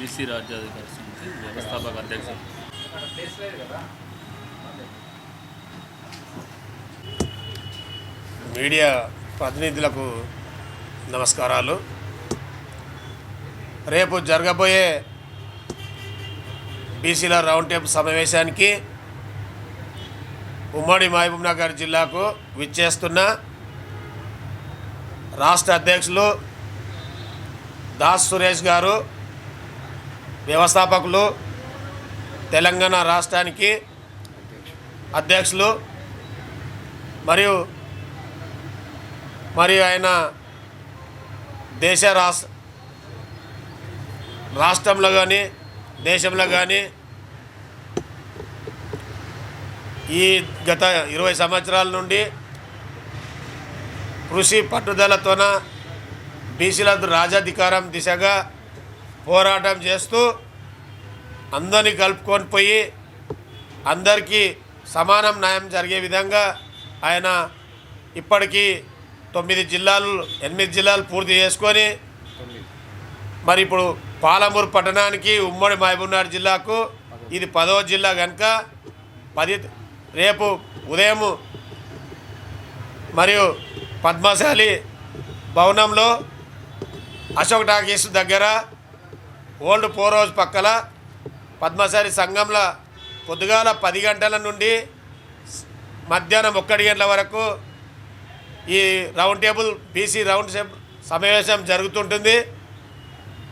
BC రాజ్యాధికారి సమితి వ్యవస్థాపక అధ్యక్షుడు. మీడియా ప్రతినిధులకు నమస్కారాలు. రేపు జరగబోయే బీసీల రౌండ్ టేబుల్ సమావేశానికి ఉమ్మడి మహబూబ్ నగర్ జిల్లాకు విచ్చేస్తున్న రాష్ట్ర అధ్యక్షులు దాస్ సురేష్ గారు వ్యవస్థాపకులు తెలంగాణ రాష్ట్రానికి అధ్యక్షులు మరియు మరియు ఆయన దేశ రాష్ట్ర రాష్ట్రంలో కానీ దేశంలో కానీ ఈ గత ఇరవై సంవత్సరాల నుండి కృషి పట్టుదలతోన బీసీల రాజాధికారం దిశగా పోరాటం చేస్తూ అందరినీ కలుపుకొని పోయి అందరికీ సమానం న్యాయం జరిగే విధంగా ఆయన ఇప్పటికీ తొమ్మిది జిల్లాలు ఎనిమిది జిల్లాలు పూర్తి చేసుకొని మరి ఇప్పుడు పాలమూరు పట్టణానికి ఉమ్మడి మహబూబ్నగర్ జిల్లాకు ఇది పదవ జిల్లా కనుక పది రేపు ఉదయం మరియు పద్మశాలి భవనంలో అశోక్ టాకీస్ దగ్గర ఓల్డ్ పోర్ హౌస్ పక్కల పద్మశాలి సంఘంలో పొద్దుగాల పది గంటల నుండి మధ్యాహ్నం ఒక్కటి గంటల వరకు ఈ round table BC round table సమావేశం జరుగుతుంటుంది.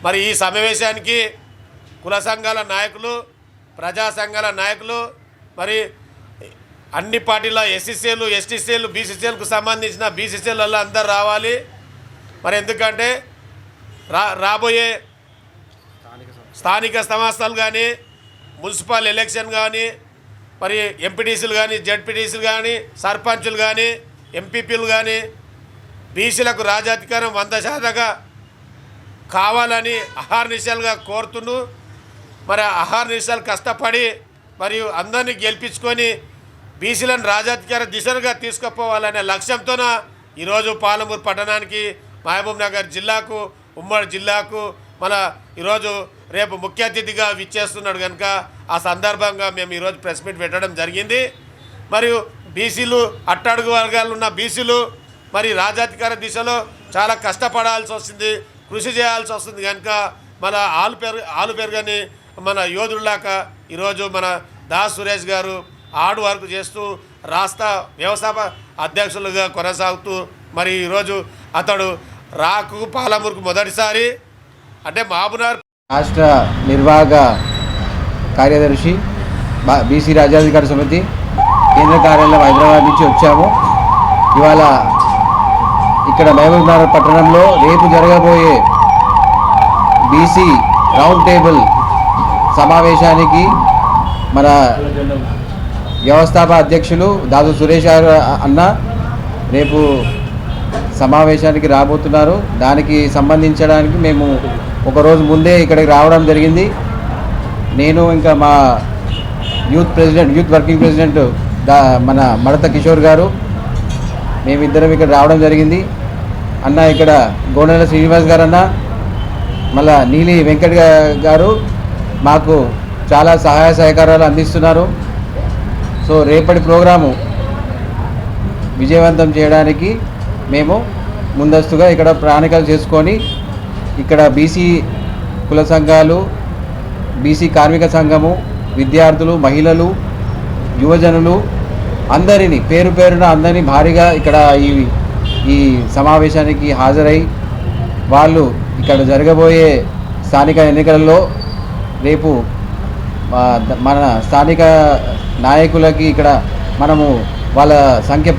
మరి ఈ సమావేశానికి కుల సంఘాల నాయకులు ప్రజా సంఘాల నాయకులు మరి అన్ని పార్టీల ఎస్సీసీలు ఎస్టీసీలు బీసీసీలకు సంబంధించిన బీసీసీలలో అందరు రావాలి. మరి ఎందుకంటే రా రాబోయే స్థానిక సంస్థలు కానీ మున్సిపల్ ఎలక్షన్ కానీ మరి ఎంపీటీసీలు కానీ జడ్పీటీసీలు కానీ సర్పంచులు కానీ ఎంపీపీలు కానీ బీసీలకు రాజాధికారం వంద శాతంగా కావాలని అహార్నిశాలుగా కోరుతును మరి అహార్నిశాలు కష్టపడి మరియు అందరినీ గెలిపించుకొని బీసీలను రాజాధికార దిశగా తీసుకుపోవాలనే లక్ష్యంతోన ఈరోజు పాలమూరు పట్టణానికి మహబూబ్ నగర్ జిల్లాకు ఉమ్మడి జిల్లాకు మన ఈరోజు రేపు ముఖ్య అతిథిగా విచ్చేస్తున్నాడు కనుక ఆ సందర్భంగా మేము ఈరోజు ప్రెస్ మీట్ పెట్టడం జరిగింది. మరియు బీసీలు అట్టడుగు వర్గాలు ఉన్న బీసీలు మరి రాజాధికార దిశలో చాలా కష్టపడాల్సి వస్తుంది కృషి చేయాల్సి వస్తుంది కనుక మన ఆలు పెరు ఆలు పెరుగని మన యోధుల్లాక ఈరోజు మన దాస్ సురేష్ గారు ఆడు వర్క్ చేస్తూ రాష్ట్ర వ్యవస్థాప అధ్యక్షులుగా కొనసాగుతూ మరి ఈరోజు అతడు రాకు పాలమూరుకు మొదటిసారి అంటే మహబూబ్నగర్ రాష్ట్ర నిర్వాహక కార్యదర్శి బీసీ రాజ్యాధికార సమితి కేంద్ర కార్యాలయం హైదరాబాద్ నుంచి వచ్చాము. ఇవాళ ఇక్కడ మహబూబ్నగర్ పట్టణంలో రేపు జరగబోయే బీసీ రౌండ్ టేబుల్ సమావేశానికి మన వ్యవస్థాపక అధ్యక్షులు దాదు సురేష్ గారు అన్న రేపు సమావేశానికి రాబోతున్నారు. దానికి సంబంధించడానికి మేము ఒకరోజు ముందే ఇక్కడికి రావడం జరిగింది. నేను ఇంకా మా youth president youth working president దా మన మడత కిషోర్ గారు మేమిద్దరం ఇక్కడ రావడం జరిగింది. అన్న ఇక్కడ గోనెల శ్రీనివాస్ గారు అన్న మళ్ళా నీలి వెంకట్ గారు మాకు చాలా సహాయ సహకారాలు అందిస్తున్నారు. సో రేపటి ప్రోగ్రాము విజయవంతం చేయడానికి మేము ముందస్తుగా ఇక్కడ ప్రణాళికలు చేసుకొని ఇక్కడ బీసీ కుల సంఘాలు బీసీ కార్మిక సంఘము విద్యార్థులు మహిళలు యువజనులు అందరినీ పేరు పేరున అందరినీ భారీగా ఇక్కడ ఈ ఈ సమావేశానికి హాజరై వాళ్ళు ఇక్కడ జరగబోయే స్థానిక ఎన్నికలలో రేపు మన స్థానిక నాయకులకి ఇక్కడ మనము వాళ్ళ సంఖ్య